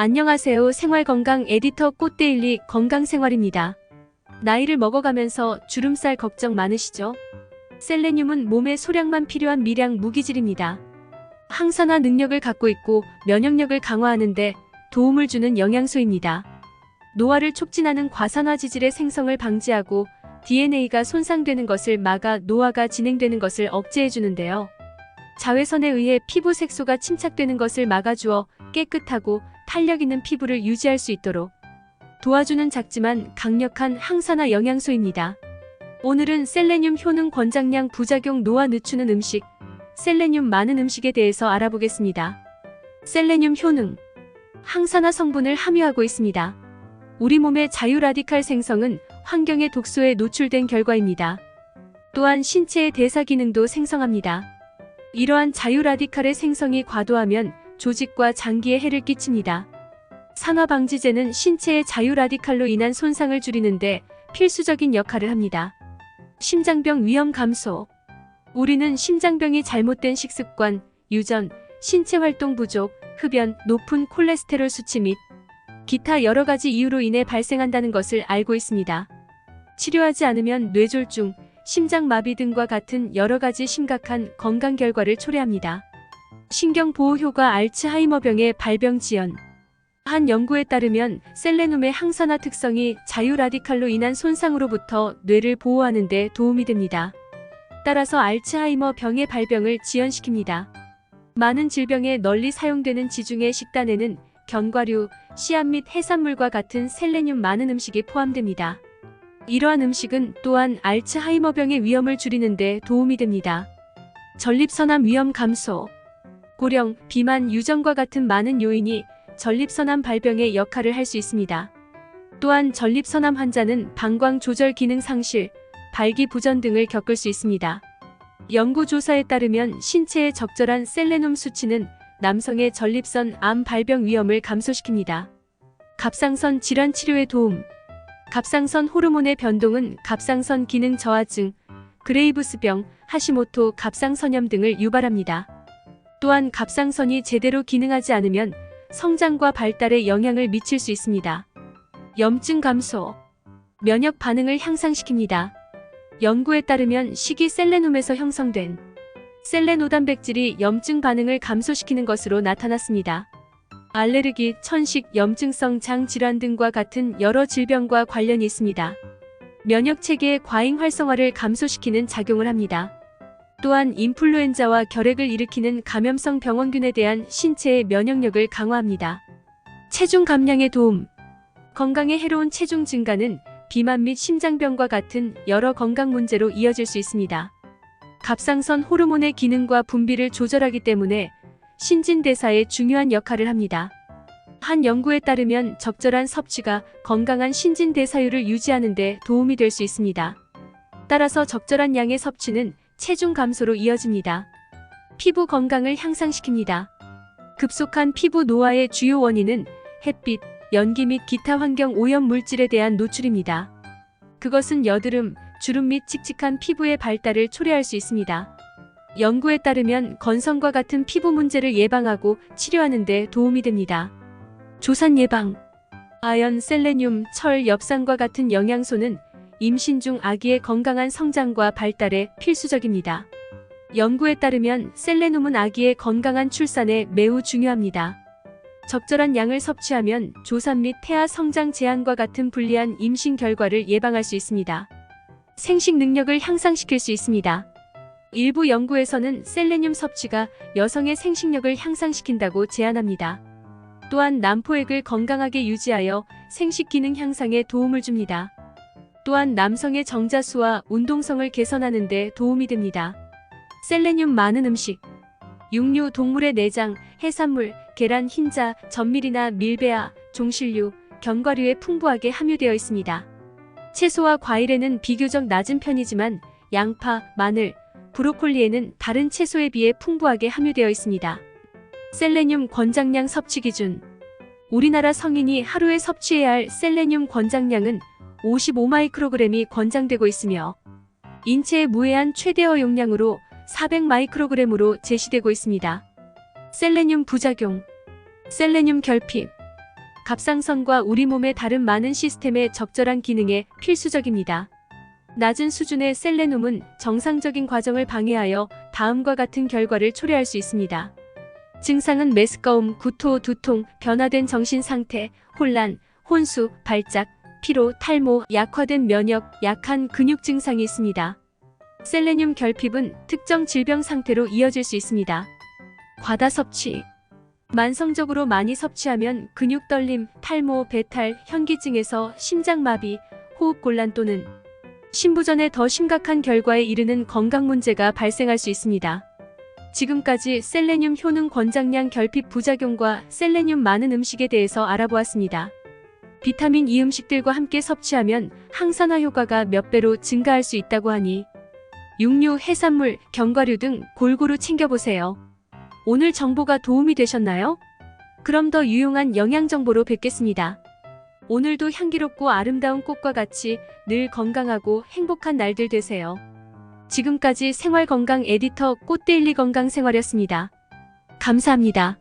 안녕하세요. 생활건강 에디터 꽃데일리 건강생활입니다. 나이를 먹어가면서 주름살 걱정 많으시죠? 셀레늄은 몸에 소량만 필요한 미량 무기질입니다. 항산화 능력을 갖고 있고 면역력을 강화하는데 도움을 주는 영양소입니다. 노화를 촉진하는 과산화 지질의 생성을 방지하고 DNA가 손상되는 것을 막아 노화가 진행되는 것을 억제해 주는데요. 자외선에 의해 피부 색소가 침착되는 것을 막아주어 깨끗하고 탄력 있는 피부를 유지할 수 있도록 도와주는 작지만 강력한 항산화 영양소입니다. 오늘은 셀레늄 효능 권장량 부작용 노화 늦추는 음식, 셀레늄 많은 음식에 대해서 알아보겠습니다. 셀레늄 효능 항산화 성분을 함유하고 있습니다. 우리 몸의 자유 라디칼 생성은 환경의 독소에 노출된 결과입니다. 또한 신체의 대사 기능도 생성합니다. 이러한 자유 라디칼의 생성이 과도하면 조직과 장기에 해를 끼칩니다. 산화 방지제는 신체의 자유 라디칼로 인한 손상을 줄이는데 필수적인 역할을 합니다. 심장병 위험 감소. 우리는 심장병이 잘못된 식습관, 유전, 신체 활동 부족, 흡연, 높은 콜레스테롤 수치 및 기타 여러 가지 이유로 인해 발생한다는 것을 알고 있습니다. 치료하지 않으면 뇌졸중, 심장마비 등과 같은 여러 가지 심각한 건강 결과를 초래합니다. 신경보호효과 알츠하이머병의 발병 지연. 한 연구에 따르면 셀레늄의 항산화 특성이 자유 라디칼로 인한 손상으로부터 뇌를 보호하는 데 도움이 됩니다. 따라서 알츠하이머 병의 발병을 지연시킵니다. 많은 질병에 널리 사용되는 지중해 식단에는 견과류, 씨앗 및 해산물과 같은 셀레늄 많은 음식이 포함됩니다. 이러한 음식은 또한 알츠하이머병의 위험을 줄이는 데 도움이 됩니다. 전립선암 위험 감소, 고령, 비만, 유전과 같은 많은 요인이 전립선암 발병의 역할을 할 수 있습니다. 또한 전립선암 환자는 방광 조절 기능 상실, 발기부전 등을 겪을 수 있습니다. 연구조사에 따르면 신체의 적절한 셀레늄 수치는 남성의 전립선 암 발병 위험을 감소시킵니다. 갑상선 질환 치료에 도움. 갑상선 호르몬의 변동은 갑상선 기능 저하증, 그레이브스병, 하시모토 갑상선염 등을 유발합니다. 또한 갑상선이 제대로 기능하지 않으면 성장과 발달에 영향을 미칠 수 있습니다. 염증 감소, 면역 반응을 향상시킵니다. 연구에 따르면 식이 셀레늄에서 형성된 셀레노 단백질이 염증 반응을 감소시키는 것으로 나타났습니다. 알레르기, 천식, 염증성 장 질환 등과 같은 여러 질병과 관련이 있습니다. 면역 체계의 과잉 활성화를 감소시키는 작용을 합니다. 또한 인플루엔자와 결핵을 일으키는 감염성 병원균에 대한 신체의 면역력을 강화합니다. 체중 감량에 도움. 건강에 해로운 체중 증가는 비만 및 심장병과 같은 여러 건강 문제로 이어질 수 있습니다. 갑상선 호르몬의 기능과 분비를 조절하기 때문에 신진대사에 중요한 역할을 합니다. 한 연구에 따르면 적절한 섭취가 건강한 신진대사율을 유지하는 데 도움이 될 수 있습니다. 따라서 적절한 양의 섭취는 체중 감소로 이어집니다. 피부 건강을 향상시킵니다. 급속한 피부 노화의 주요 원인은 햇빛, 연기 및 기타 환경 오염 물질에 대한 노출입니다. 그것은 여드름, 주름 및 칙칙한 피부의 발달을 초래할 수 있습니다. 연구에 따르면 건성과 같은 피부 문제를 예방하고 치료하는 데 도움이 됩니다. 조산 예방, 아연, 셀레늄, 철, 엽산과 같은 영양소는 임신 중 아기의 건강한 성장과 발달에 필수적입니다. 연구에 따르면 셀레늄은 아기의 건강한 출산에 매우 중요합니다. 적절한 양을 섭취하면 조산 및 태아 성장 제한과 같은 불리한 임신 결과를 예방할 수 있습니다. 생식 능력을 향상시킬 수 있습니다. 일부 연구에서는 셀레늄 섭취가 여성의 생식력을 향상시킨다고 제안합니다. 또한 남포액을 건강하게 유지하여 생식 기능 향상에 도움을 줍니다. 또한 남성의 정자수와 운동성을 개선하는 데 도움이 됩니다. 셀레늄 많은 음식 육류, 동물의 내장, 해산물, 계란, 흰자, 전밀이나 밀배아, 종실류, 견과류에 풍부하게 함유되어 있습니다. 채소와 과일에는 비교적 낮은 편이지만 양파, 마늘, 브로콜리에는 다른 채소에 비해 풍부하게 함유되어 있습니다. 셀레늄 권장량 섭취 기준 우리나라 성인이 하루에 섭취해야 할 셀레늄 권장량은 55마이크로그램이 권장되고 있으며 인체의 무해한 최대어 용량으로 400마이크로그램으로 제시되고 있습니다. 셀레늄 부작용 셀레늄 결핍 갑상선과 우리 몸의 다른 많은 시스템의 적절한 기능에 필수적입니다. 낮은 수준의 셀레늄은 정상적인 과정을 방해하여 다음과 같은 결과를 초래할 수 있습니다. 증상은 메스꺼움, 구토, 두통, 변화된 정신 상태, 혼란, 혼수, 발작, 피로, 탈모, 약화된 면역, 약한 근육 증상이 있습니다. 셀레늄 결핍은 특정 질병 상태로 이어질 수 있습니다. 과다 섭취. 만성적으로 많이 섭취하면 근육 떨림, 탈모, 배탈, 현기증에서 심장마비, 호흡곤란 또는 신부전에 더 심각한 결과에 이르는 건강 문제가 발생할 수 있습니다. 지금까지 셀레늄 효능 권장량 결핍 부작용과 셀레늄 많은 음식에 대해서 알아보았습니다. 비타민 E 음식들과 함께 섭취하면 항산화 효과가 몇 배로 증가할 수 있다고 하니 육류, 해산물, 견과류 등 골고루 챙겨보세요. 오늘 정보가 도움이 되셨나요? 그럼 더 유용한 영양 정보로 뵙겠습니다. 오늘도 향기롭고 아름다운 꽃과 같이 늘 건강하고 행복한 날들 되세요. 지금까지 생활건강 에디터 꽃데일리 건강생활이었습니다. 감사합니다.